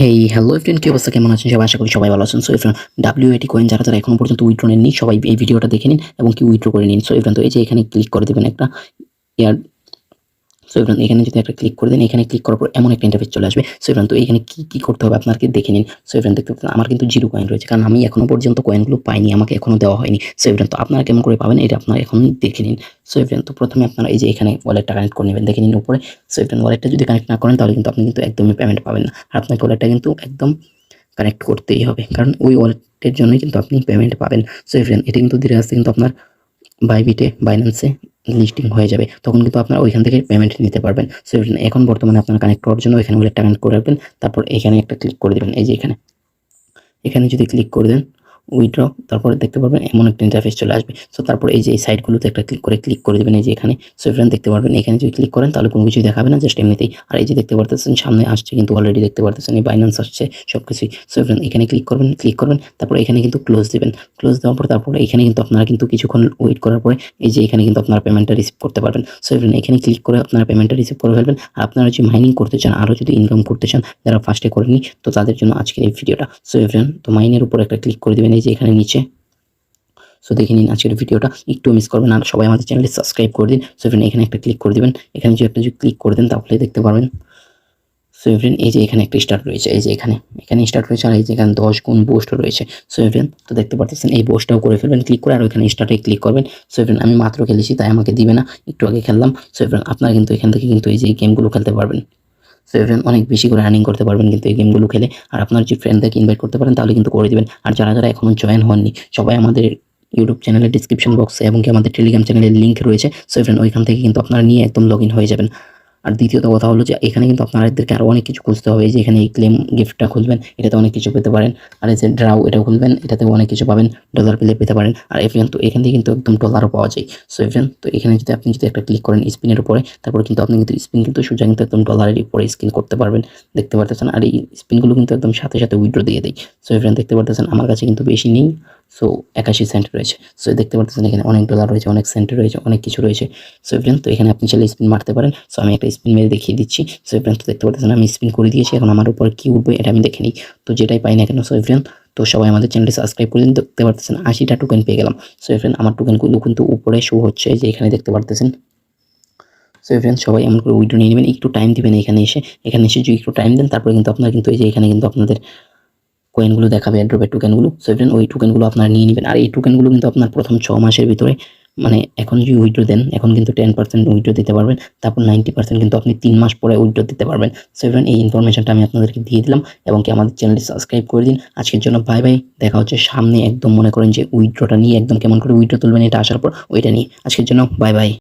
Hey hello friend কি অবস্থা? কেমন আছেন? সবাই আশা করি সবাই ভালো আছেন। সো ফ্রেন্ড ডাব্লিউ এটি কয়েন যারা যারা এখনও পর্যন্ত উইথড্র নেননি, সবাই এই ভিডিওটা দেখে নিন এবং কি উইথড্র করে নিন। সো ফ্রেন্ড তো এই যে এখানে ক্লিক করে দেবেন একটা, ইয়ার সো এখানে যদি একটা ক্লিক করে দেন, এখানে ক্লিক করার পর এমন একটা ইন্টারফেস চলে আসবে। সো তো এখানে কি কি করতে হবে আপনাকে দেখে নিন। সো ফ্রেন্ড দেখতে আমার কিন্তু জিরো কয়েন রয়েছে। কারণ আমি এখনও পর্যন্ত কয়েনগুলো পাইনি, আমাকে এখনও দেওয়া হয়নি। সো তো আপনারা কেমন করে পাবেন, এটা আপনারা এখন দেখে নিন। সো ফ্রেন্ড তো প্রথমে আপনারা এই যে এখানে ওয়ালেটটা কানেক্ট করে নেবেন, দেখে নিন উপরে। সো ওয়ালেটটা যদি কানেক্ট না করেন, তাহলে কিন্তু আপনি কিন্তু একদমই পেমেন্ট পাবেন না। আর আপনাকে ওয়ালেটটা কিন্তু একদম কানেক্ট করতেই হবে। কারণ ওই ওয়ালেটের জন্যই কিন্তু আপনি পেমেন্ট পাবেন। সো ফ্রেন্ড এটা কিন্তু ধীরে আস্তে কিন্তু আপনার বাইবিটে বাইন্যান্সে লিস্টিং হয়ে যাবে, তখন কিন্তু আপনারা ওইখান থেকে পেমেন্ট নিতে পারবেন। সো এখন বর্তমানে আপনারা কানেক্ট করার জন্য এখানে একটা কানেক্ট করে রাখবেন, তারপর এখানে একটা ক্লিক করে দেবেন, এই যে এখানে। এখানে যদি ক্লিক করে দেন উইড্র তারপরে দেখতে পারবেন এমন একটা ইন্টারফেস চলে আসবে। সো তারপর এই যে, এই সাইটগুলোতে একটা ক্লিক করে ক্লিক করে দেবেন। এই যে এখানে সো ফ্রেন্ড দেখতে পারবেন, এখানে যদি ক্লিক করেন, তাহলে কোনো কিছুই দেখাবে না জাস্ট এমনিতেই। আর এই যে দেখতে পারতেছেন, সামনে আসছে কিন্তু অলরেডি দেখতে পারতেছেন, এই বাইন্যান্স আসছে সব কিছুই সো ফ্রেন্ড এখানে ক্লিক করবেন ক্লিক করবেন, তারপরে এখানে কিন্তু ক্লোজ দেবেন। ক্লোজ দেওয়ার পর তারপরে এখানে কিন্তু আপনারা কিন্তু কিছুক্ষণ ওয়েট করার পরে, এই যে এখানে কিন্তু আপনারা পেমেন্টটা রিসিভ করতে পারবেন। সো ফ্রেন্ড এখানে ক্লিক করে আপনারা পেমেন্টটা রিসিভ করে ফেলবেন। আর আপনারা যদি মাইনিং করতে চান, আরও যদি ইনকাম করতে চান, যারা ফার্স্টে করেনি তো তাদের জন্য আজকের এই ভিডিওটা সো ফ্রেন্ড তো মাইনের উপর একটা ক্লিক করে দেবেন। যে এখানে নিচে। সো দেখে নিন আজকের ভিডিওটা। একটু মিস করবেন আর সবাই আমাদের চ্যানেলে সাবস্ক্রাইব করে দিন। সো ফ্রেন্ড এখানে একটা ক্লিক করে দেবেন। এখানে যদি একটা যদি ক্লিক করে দেন, তাহলে দেখতে পারবেন। সো ফ্রেন্ড এই যে এখানে একটা স্টার্ট রয়েছে। এই যে এখানে এখানে স্টার্ট রয়েছে আর এই যে এখানে দশ গুণ বোস্ট রয়েছে। সো ফ্রেন্ড তো দেখতে পাচ্ছেন এই বোস্টটাও করে ফেলবেন ক্লিক করে আর ওইখানে স্টার্টে ক্লিক করবেন। সো ফ্রেন্ড আমি মাত্র খেলেছি, তাই আমাকে দিবে না। একটু আগে খেললাম। সো ফ্রেন্ড আপনারা কিন্তু এখান থেকে কিন্তু এই যে গেমগুলো খেলতে পারবেন। সো ফ্রেন্ড অনেক বেশি করে রানিং করতে পারবেন কিন্তু এই গেমগুলো খেলে। আর আপনার যে ফ্রেন্ডদেরকে ইনভাইট করতে পারেন, তাহলে কিন্তু করে দেবেন। আর যারা যারা এখনও জয়েন হননি, সবাই আমাদের ইউটিউব চ্যানেলের ডিসক্রিপশন বক্সে এবং কি আমাদের টেলিগ্রাম চ্যানেলের লিঙ্ক রয়েছে। সো ফ্রেন্ড ওইখান থেকে কিন্তু আপনারা নিয়ে একদম লগ ইন হয়ে যাবেন। আর দ্বিতীয়ত কথা হলো যে এখানে কিন্তু আপনাদেরকে আরও অনেক কিছু খুঁজতে হবে যে এখানে এই ক্লেম গিফটটা খুলবেন, এটাতে অনেক কিছু পেতে পারেন, আর এই যে ড্রাউ এটা খুলবেন এটাতে অনেক কিছু পাবেন ডলার পেলে পেতে পারেন, আর এফ তো এখান থেকে কিন্তু একদম ডলারও পাওয়া যায়। সো এফ তো এখানে যদি আপনি যদি একটা ক্লিক করেন স্পিনের উপরে, তারপরে কিন্তু আপনি কিন্তু স্পিন কিন্তু সোজা কিন্তু একদম ডলারের উপরে স্ক্রিন করতে পারবেন, দেখতে পারতেছেন, আর এই স্পিনগুলো কিন্তু একদম সাথে সাথে উইড্রো দিয়ে দেয়। সো এফ দেখতে পারতেছেন, আমার কাছে কিন্তু বেশি নেই। সো একাশি সেন্ট রয়েছে। সো দেখতে পাচ্ছেন এখানে অনেক ডলার রয়েছে, অনেক সেন্ট রয়েছে, অনেক কিছু রয়েছে। সো ফ্রেন্ড তো এখানে আপনি চাইলে স্পিন মারতে পারেন। সো আমি একটা স্পিন মেরে দেখিয়ে দিচ্ছি। সো ফ্রেন্ড তো দেখতে পাচ্ছেন আমি স্পিন করে দিয়েছি। এখন আমার উপর কী উঠবে এটা আমি দেখে নিই। তো যেটাই পাই না কেন সো ফ্রেন্ড তো সবাই আমাদের চ্যানেলটি সাবস্ক্রাইব করে দিন। দেখতে পারতেছেন আশিটা টোকেন পেয়ে গেলাম। সো ফ্রেন্ড আমার টোকেনগুলো কিন্তু উপরে শো হচ্ছে যে এখানে দেখতে পারতেছেন। সো ফ্রেন্ড সবাই এমন করে উইড্রো নিয়ে নেবেন। একটু টাইম দিবেন এখানে এসে। এখানে এসে যদি একটু টাইম দেন, তারপরে কিন্তু আপনার কিন্তু এই যে এখানে কিন্তু আপনাদের কয়েনগুলো দেখাবে অ্যাড্রপের টোকেনগুলো সো ফ্রেন্ড ওই টোকেনগুলো আপনারা নিয়ে নেবেন। আর এই টোকেনগুলো কিন্তু আপনার প্রথম ছ মাসের ভিতরে মানে এখন যদি উইড্রো দেন, এখন কিন্তু টেন পার্সেন্ট উইড্রো দিতে পারবেন, তারপর নাইনটি পার্সেন্ট কিন্তু আপনি তিন মাস পরে উইড্রো দিতে পারবেন। সো ফ্রেন্ড এই ইনফরমেশনটা আমি আপনাদেরকে দিয়ে দিলাম, এবং কি আমাদের চ্যানেলটি সাবস্ক্রাইব করে দিন। আজকের জন্য বাই বাই দেখা হচ্ছে সামনে, একদম মনে করেন যে উইড্রোটা নিয়ে একদম কেমন করে উইড্রো তুলবেন এটা আসার পর, ওইটা নিয়ে। আজকের জন্য বাই বাই